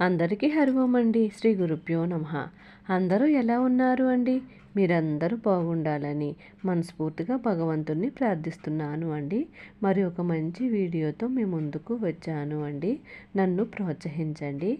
అందరికీ హరివమండి. శ్రీ గురుభ్యో నమ. అందరూ ఎలా ఉన్నారు అండి? మీరందరూ బాగుండాలని మనస్ఫూర్తిగా భగవంతుణ్ణి ప్రార్థిస్తున్నాను అండి. మరి ఒక మంచి వీడియోతో మీ ముందుకు వచ్చాను అండి. నన్ను ప్రోత్సహించండి.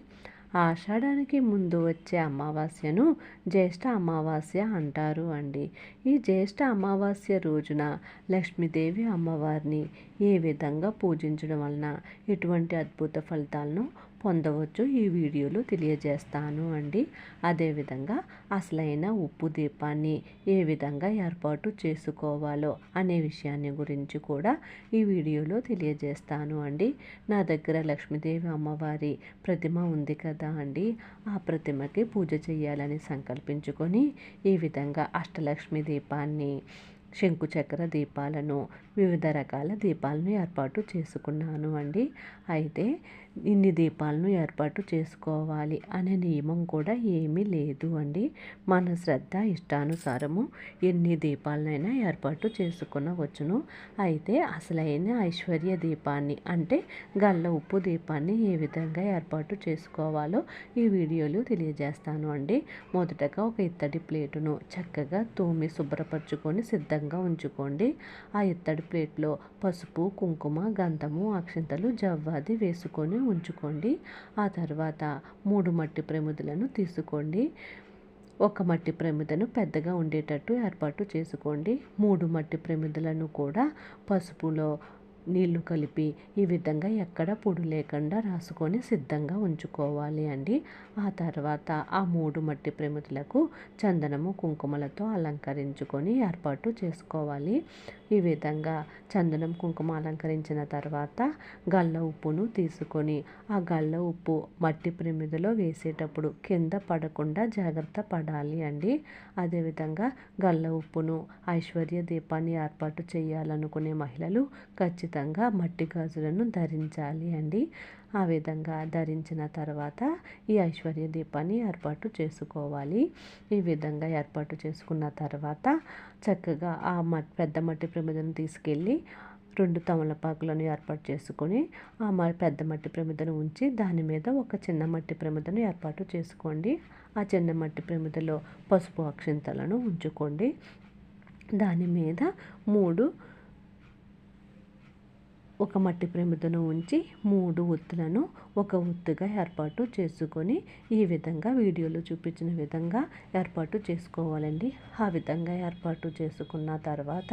ఆషాఢానికి ముందు వచ్చే అమావాస్యను జ్యేష్ఠ అమావాస్య అంటారు అండి. ఈ జ్యేష్ఠ అమావాస్య రోజున లక్ష్మీదేవి అమ్మవారిని ఏ విధంగా పూజించడం వలన ఎటువంటి అద్భుత ఫలితాలను పొందవచ్చు. ఈ వీడియోలో తెలియజేస్తాను అండి. అదేవిధంగా అసలైన ఉప్పు దీపాన్ని ఏ విధంగా ఏర్పాటు చేసుకోవాలో అనే విషయాన్ని గురించి కూడా ఈ వీడియోలో తెలియజేస్తాను అండి. నా దగ్గర లక్ష్మీదేవి అమ్మవారి ప్రతిమ ఉంది కదా అండి. ఆ ప్రతిమకి పూజ చేయాలని సంకల్పించుకొని ఈ విధంగా అష్టలక్ష్మి దీపాన్ని శంకుచక్ర దీపాలను వివిధ రకాల దీపాలను ఏర్పాటు చేసుకున్నాను అండి. అయితే ఇన్ని దీపాలను ఏర్పాటు చేసుకోవాలి అనే నియమం కూడా ఏమీ లేదు అండి. మన శ్రద్ధ ఇష్టానుసారము ఎన్ని దీపాలనైనా ఏర్పాటు చేసుకునవచ్చును. అయితే అసలైన ఐశ్వర్య దీపాన్ని అంటే గల్ల ఉప్పు దీపాన్ని ఏ విధంగా ఏర్పాటు చేసుకోవాలో ఈ వీడియోలో తెలియజేస్తాను అండి. మొదటగా ఒక ఇత్తడి ప్లేటును చక్కగా తోమి శుభ్రపరచుకొని సిద్ధంగా ఉంచుకోండి. ఆ ఇత్తడి ప్లేట్లో పసుపు కుంకుమ గంధము అక్షింతలు జవ్వాది వేసుకొని ఉంచుకోండి. ఆ తర్వాత మూడు మట్టి ప్రమిదలను తీసుకోండి. ఒక మట్టి ప్రమిదను పెద్దగా ఉండేటట్టు ఏర్పాటు చేసుకోండి. మూడు మట్టి ప్రమిదలను కూడా పసుపులో నీళ్ళు కలిపి ఈ విధంగా ఎక్కడ పొడి లేకుండా రాసుకొని సిద్ధంగా ఉంచుకోవాలి అండి. ఆ తర్వాత ఆ మూడు మట్టి ప్రమితులకు చందనము కుంకుమలతో అలంకరించుకొని ఏర్పాటు చేసుకోవాలి. ఈ విధంగా చందనం కుంకుమ అలంకరించిన తర్వాత గల్ల ఉప్పును తీసుకొని ఆ గల్ల ఉప్పు మట్టి ప్రమిదలో వేసేటప్పుడు కింద పడకుండా జాగ్రత్త పడాలి అండి. అదేవిధంగా గల్ల ఉప్పును ఐశ్వర్య దీపాన్ని ఏర్పాటు చేయాలనుకునే మహిళలు ఖచ్చితంగా మట్టి గాజులను ధరించాలి అండి. ఆ విధంగా ధరించిన తర్వాత ఈ ఐశ్వర్య దీపాన్ని ఏర్పాటు చేసుకోవాలి. ఈ విధంగా ఏర్పాటు చేసుకున్న తర్వాత చక్కగా ఆ మట్ పెద్ద మట్టి ప్రమిదను తీసుకెళ్ళి రెండు తమలపాకులను ఏర్పాటు చేసుకొని ఆ పెద్ద మట్టి ప్రమిదను ఉంచి దాని మీద ఒక చిన్న మట్టి ప్రమిదను ఏర్పాటు చేసుకోండి. ఆ చిన్న మట్టి ప్రమిదలో పసుపు అక్షింతలను ఉంచుకోండి. దాని మీద మూడు ఒక మట్టి ప్రమిదను ఉంచి మూడు ఒత్తులను ఒక ఒత్తుగా ఏర్పాటు చేసుకొని ఈ విధంగా వీడియోలో చూపించిన విధంగా ఏర్పాటు చేసుకోవాలండి. ఆ విధంగా ఏర్పాటు చేసుకున్న తర్వాత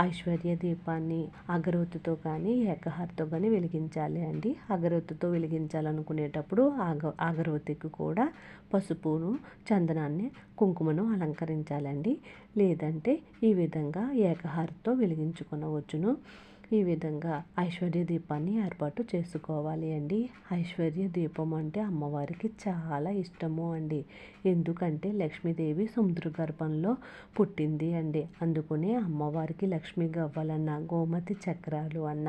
ఐశ్వర్య దీపాన్ని అగరొత్తుతో కానీ ఏకహారతో కానీ వెలిగించాలి అండి. అగరొత్తుతో వెలిగించాలనుకునేటప్పుడు ఆగ అగరొత్తికి కూడా పసుపును చందనాన్ని కుంకుమను అలంకరించాలండి. లేదంటే ఈ విధంగా ఏకహారతో వెలిగించుకునవచ్చును. ఈ విధంగా ఐశ్వర్య దీపాన్ని ఏర్పాటు చేసుకోవాలి అండి. ఐశ్వర్య దీపం అంటే అమ్మవారికి చాలా ఇష్టము అండి. ఎందుకంటే లక్ష్మీదేవి సముద్ర గర్భంలో పుట్టింది అండి. అందుకనే అమ్మవారికి లక్ష్మీ గవ్వలన్న గోమతి చక్రాలు అన్న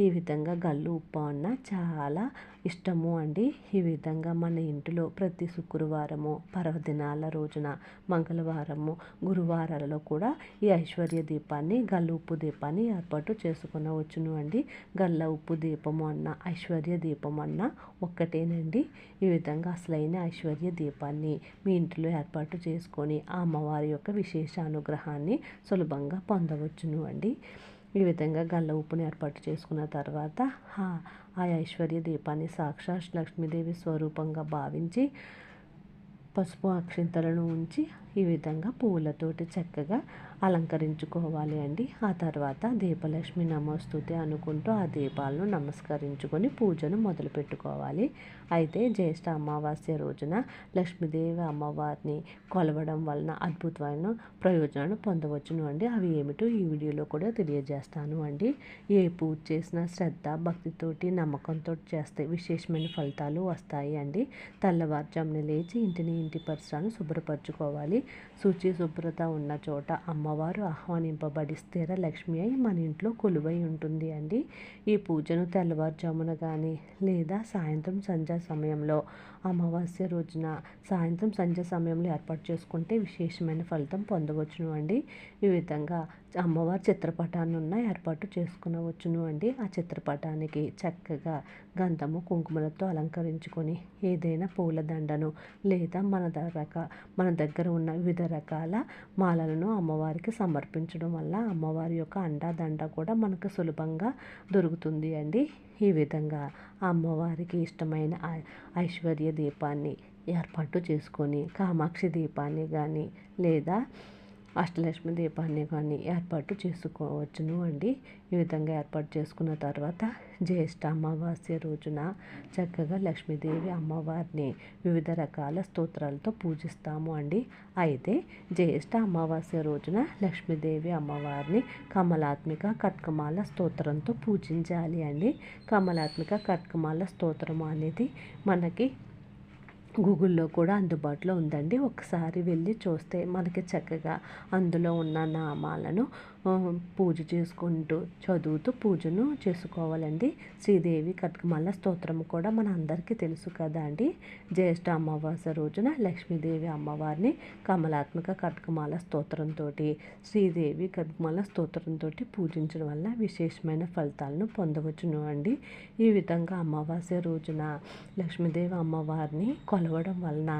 ఈ విధంగా గల్లు ఉప్పు అన్న చాలా ఇష్టము అండి. ఈ విధంగా మన ఇంటిలో ప్రతి శుక్రవారము పర్వదినాల రోజున మంగళవారము గురువారాలలో కూడా ఈ ఐశ్వర్య దీపాన్ని గల్లు ఉప్పు దీపాన్ని ఏర్పాటు కొనవచ్చును అండి. గల్ల ఉప్పు దీపము అన్న ఐశ్వర్య దీపం అన్న ఒక్కటేనండి. ఈ విధంగా అసలైన ఐశ్వర్య దీపాన్ని మీ ఇంట్లో ఏర్పాటు చేసుకొని ఆ అమ్మవారి యొక్క విశేష అనుగ్రహాన్ని సులభంగా పొందవచ్చును అండి. ఈ విధంగా గల్ల ఉప్పుని ఏర్పాటు చేసుకున్న తర్వాత ఆ ఐశ్వర్య దీపాన్ని సాక్షాత్ లక్ష్మీదేవి స్వరూపంగా భావించి పసుపు అక్షింతలను ఉంచి ఈ విధంగా పువ్వులతోటి చక్కగా అలంకరించుకోవాలి అండి. ఆ తర్వాత దీపలక్ష్మి నమస్తుతి అనుకుంటూ ఆ దీపాలను నమస్కరించుకొని పూజను మొదలు పెట్టుకోవాలి. అయితే జ్యేష్ఠ అమావాస్య రోజున లక్ష్మీదేవి అమ్మవారిని కొలవడం వలన అద్భుతమైన ప్రయోజనాలు పొందవచ్చును అండి. అవి ఏమిటో ఈ వీడియోలో కూడా తెలియజేస్తాను అండి. ఏ పూజ చేసినా శ్రద్ధ భక్తితోటి నమ్మకంతో చేస్తే విశేషమైన ఫలితాలు వస్తాయి అండి. తెల్లవారుజామున లేచి ఇంటిని ఇంటి పరిసరాలను శుభ్రపరచుకోవాలి. శుచి శుభ్రత ఉన్న చోట అమ్మ అమ్మవారు ఆహ్వానింపబడి స్థిర లక్ష్మి అయి మన ఇంట్లో కొలువై ఉంటుంది అండి. ఈ పూజను తెల్లవారుజామున కానీ లేదా సాయంత్రం సంధ్యా సమయంలో అమావాస్య రోజున సాయంత్రం సంధ్యా సమయంలో ఏర్పాటు చేసుకుంటే విశేషమైన ఫలితం పొందవచ్చును అండి. ఈ విధంగా అమ్మవారి చిత్రపటాన్ని ఉన్న ఏర్పాటు చేసుకునవచ్చును అండి. ఆ చిత్రపటానికి చక్కగా గంధము కుంకుమలతో అలంకరించుకొని ఏదైనా పూలదండను లేదా మన రక మన దగ్గర ఉన్న వివిధ రకాల మాలలను అమ్మవారికి సమర్పించడం వల్ల అమ్మవారి యొక్క అండాదండ కూడా మనకు సులభంగా దొరుకుతుంది అండి. ఈ విధంగా అమ్మవారికి ఇష్టమైన ఐశ్వర్య దీపాన్ని ఏర్పాటు చేసుకొని కామాక్షి దీపాన్ని కానీ లేదా అష్టలక్ష్మి దీపాన్ని కానీ ఏర్పాటు చేసుకోవచ్చును అండి. ఈ విధంగా ఏర్పాటు చేసుకున్న తర్వాత జ్యేష్ఠ అమావాస్య రోజున చక్కగా లక్ష్మీదేవి అమ్మవారిని వివిధ రకాల స్తోత్రాలతో పూజిస్తాము అండి. అయితే జ్యేష్ఠ అమావాస్య రోజున లక్ష్మీదేవి అమ్మవారిని కమలాత్మిక కట్కమాల స్తోత్రంతో పూజించాలి అండి. కమలాత్మిక కట్కమాల స్తోత్రం అనేది మనకి గూగుల్లో కూడా అందుబాటులో ఉందండి. ఒకసారి వెళ్ళి చూస్తే మనకి చక్కగా అందులో ఉన్న నామాలను పూజ చేసుకుంటూ చదువుతూ పూజను చేసుకోవాలండి. శ్రీదేవి కట్కమాల స్తోత్రం కూడా మన అందరికీ తెలుసు కదా అండి. జ్యేష్ఠ అమావాస్య రోజున లక్ష్మీదేవి అమ్మవారిని కమలాత్మక కట్కమాల స్తోత్రంతో శ్రీదేవి కట్కమాల స్తోత్రంతో పూజించడం వల్ల విశేషమైన ఫలితాలను పొందవచ్చును అండి. ఈ విధంగా అమావాస్య రోజున లక్ష్మీదేవి అమ్మవారిని కలవడం వలన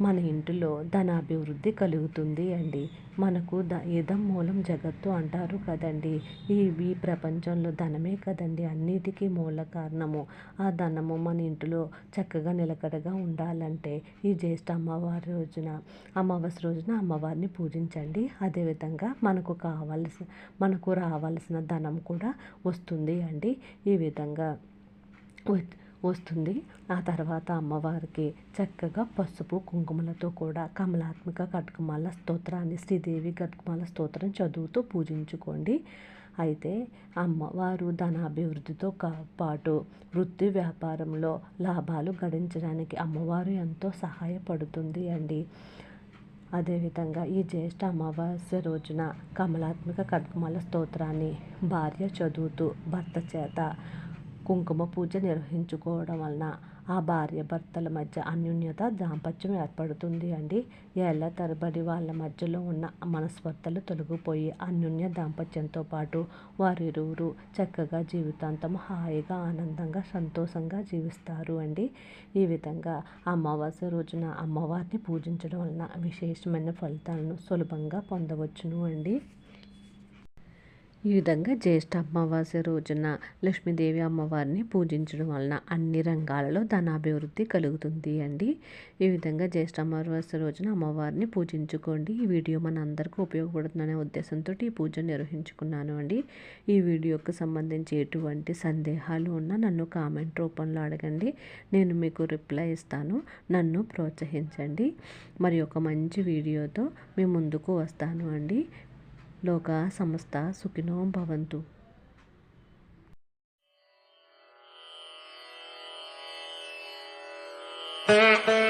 మన ఇంటిలో ధనాభివృద్ధి కలుగుతుంది అండి. మనకు ద ఇదం మూలం జగత్తు అంటారు కదండి. ఈ ఈ ప్రపంచంలో ధనమే కదండి అన్నిటికీ మూల కారణము. ఆ ధనము మన ఇంటిలో చక్కగా నిలకడగా ఉండాలంటే ఈ జ్యేష్ఠ అమ్మవారి రోజున అమావాస్య రోజున అమ్మవారిని పూజించండి. అదేవిధంగా మనకు కావలసిన మనకు రావాల్సిన ధనం కూడా వస్తుంది అండి. ఈ విధంగా వస్తుంది. ఆ తర్వాత అమ్మవారికి చక్కగా పసుపు కుంకుమలతో కూడా కమలాత్మక కట్కమాల స్తోత్రాన్ని శ్రీదేవి కట్కమాల స్తోత్రం చదువుతూ పూజించుకోండి. అయితే అమ్మవారు ధనాభివృద్ధితో పాటు వృత్తి వ్యాపారంలో లాభాలు గడించడానికి అమ్మవారు ఎంతో సహాయపడుతుంది అండి. అదేవిధంగా ఈ జ్యేష్ఠ అమావాస్య రోజున కమలాత్మక కట్కమాల స్తోత్రాన్ని భార్య చదువుతూ భర్త చేత కుంకుమ పూజ నిర్వహించుకోవడం వలన ఆ భార్య భర్తల మధ్య అన్యోన్యత దాంపత్యం ఏర్పడుతుంది అండి. ఏళ్ళ తరబడి వాళ్ళ మధ్యలో ఉన్న మనస్పర్ధలు తొలగిపోయి అన్యోన్య దాంపత్యంతో పాటు వారిరువురు చక్కగా జీవితాంతం హాయిగా ఆనందంగా సంతోషంగా జీవిస్తారు అండి. ఈ విధంగా అమావాస్య రోజున అమ్మవారిని పూజించడం వలన విశేషమైన ఫలితాలను సులభంగా పొందవచ్చును అండి. ఈ విధంగా జ్యేష్ఠ అమావాస్య రోజున లక్ష్మీదేవి అమ్మవారిని పూజించడం వలన అన్ని రంగాలలో ధనాభివృద్ధి కలుగుతుంది అండి. ఈ విధంగా జ్యేష్ఠ అమావాస్య రోజున అమ్మవారిని పూజించుకోండి. ఈ వీడియో మన అందరికీ ఉపయోగపడుతుందనే ఉద్దేశంతో ఈ పూజ నిర్వహించుకున్నాను అండి. ఈ వీడియోకి సంబంధించి ఎటువంటి సందేహాలు ఉన్నా నన్ను కామెంట్ రూపంలో అడగండి. నేను మీకు రిప్లై ఇస్తాను. నన్ను ప్రోత్సహించండి. మరి ఒక మంచి వీడియోతో మీ ముందుకు వస్తాను అండి. లోక సమస్త సుఖినో భవంతు Thank you.